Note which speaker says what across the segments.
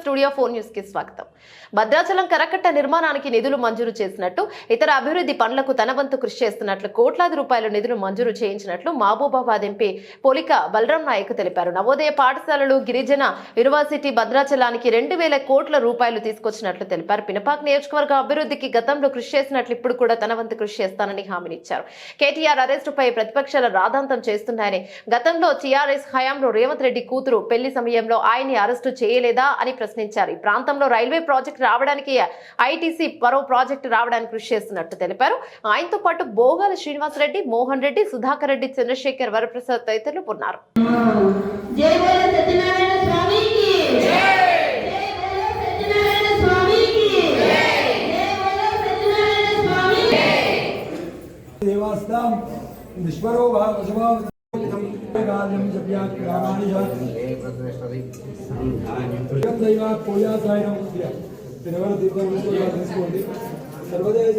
Speaker 1: Studio four న్యూస్కి స్వాగతం. భద్రాచలం కరకట్ట నిర్మాణానికి నిధులు మంజూరు చేసినట్టు ఇతర అభివృద్ధి పనులకు తన వంతు కృషి చేస్తున్నట్లు కోట్లాది రూపాయల నిధులు మంజూరు చేయించినట్లు మహబూబాబాద్ ఎంపీ పోలిక బలరాం నాయక్ తెలిపారు. నవోదయ పాఠశాలలు గిరిజన యూనివర్సిటీ భద్రాచలానికి రెండు వేల కోట్ల రూపాయలు తీసుకొచ్చినట్లు తెలిపారు. పినపాక్ నియోజకవర్గ అభివృద్ధికి గతంలో కృషి చేసినట్లు ఇప్పుడు కూడా తన వంతు కృషి చేస్తానని హామీనిచ్చారు కేటీఆర్ అరెస్టుపై ప్రతిపక్షాల రాధాంతం చేస్తున్నాయని గతంలో టీఆర్ఎస్ హయాంలో రేవంత్ రెడ్డి కూతురు పెళ్ళి సమయంలో ఆయన్ని అరెస్టు చేయలేదా అని ప్రశ్నించారు. ఈ ప్రాంతంలో రైల్వే ప్రాజెక్టు రావడానికి ఐటీసీ మరో ప్రాజెక్టు రావడానికి కృషి చేస్తున్నట్టు తెలిపారు. ఆయనతో పాటు బోగాల శ్రీనివాసరెడ్డి మోహన్ రెడ్డి సుధాకర్ రెడ్డి చంద్రశేఖర్ వరప్రసాద్ తదితరులు ఉన్నారు.
Speaker 2: జై బోలో సత్యనారాయణ
Speaker 3: పూజాసాయనం తిరువల దీపం తీసుకోండి సర్వదేశ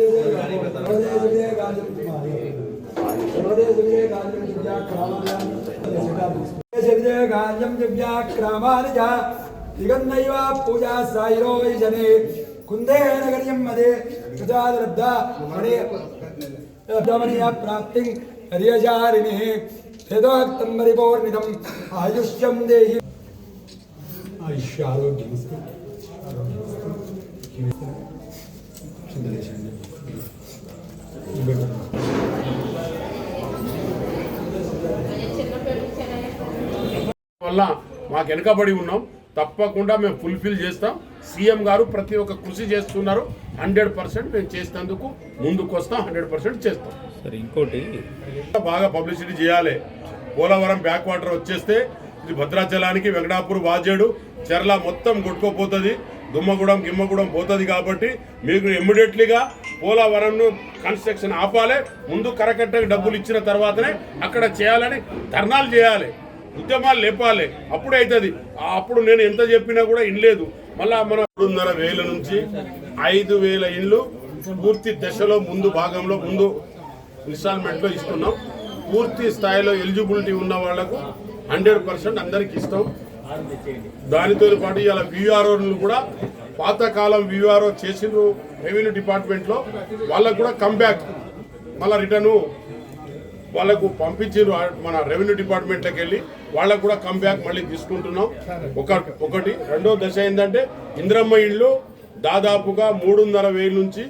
Speaker 3: సర్వదేశ గాజం సర్వదేశ గాజం జప్యా గాజం జప్యాక్రామాని దిగన్నైవ పూజా సాయిరో జనే కుందే నగర్యం మదే ప్రజాదరబ్ధ మణే దమనీయ ప్రాప్తి పరిపూర్ణితం. ఆయుష్యం దేహి. ఆయుష్య ఆరోగ్యం
Speaker 4: వల్ల మాకు వెనకబడి ఉన్నాం. తప్పకుండా మేము ఫుల్ఫిల్ చేస్తాం. సీఎం గారు ప్రతి ఒక్క కృషి చేస్తున్నారు. హండ్రెడ్ పర్సెంట్ మేము చేసేందుకు ముందుకు వస్తాం హండ్రెడ్ పర్సెంట్ చేస్తాం.
Speaker 5: సరే ఇంకోటి.
Speaker 4: బాగా పబ్లిసిటీ చేయాలి. పోలవరం బ్యాక్ వాటర్ వచ్చేస్తే ఇది భద్రాచలానికి వెంకటాపూర్ వాజేడు చెర్ల మొత్తం కొట్టుకోపోతుంది దుమ్మగూడెం గిమ్మగూడెం పోతుంది కాబట్టి మీకు ఇమ్మీడియట్లీగా పోలవరంను కన్స్ట్రక్షన్ ఆపాలి ముందు కరకట్టకి డబ్బులు ఇచ్చిన తర్వాతనే అక్కడ చేయాలని ధర్నాలు చేయాలి ఉద్యమాలు లేపాలి. అప్పుడే అవుతుంది అప్పుడు నేను ఎంత చెప్పినా కూడా ఇనలేదు మళ్ళా మన మూడున్నర వేల నుంచి ఐదు వేల ఇండ్లు పూర్తి దశలో ముందు భాగంలో ముందు ఇన్స్టాల్మెంట్లో ఇస్తున్నాం. పూర్తి స్థాయిలో ఎలిజిబిలిటీ ఉన్న వాళ్ళకు హండ్రెడ్ పర్సెంట్ అందరికి ఇస్తాం. దానితో పాటు ఇలా విఆర్ఓలు కూడా పాతకాలం విఆర్ఓ చేసిండ్రు రెవెన్యూ డిపార్ట్మెంట్లో వాళ్ళకు కూడా కంబ్యాక్ మళ్ళీ రిటర్ను వాళ్ళకు పంపించారు మన రెవెన్యూ డిపార్ట్మెంట్లోకి వెళ్ళి వాళ్ళకు కూడా కంబ్యాక్ మళ్ళీ తీసుకుంటున్నాం. ఒక ఒకటి. రెండో దశ ఏంటంటే ఇంద్రమ్మ ఇళ్ళు దాదాపుగా మూడున్నర వేల నుంచి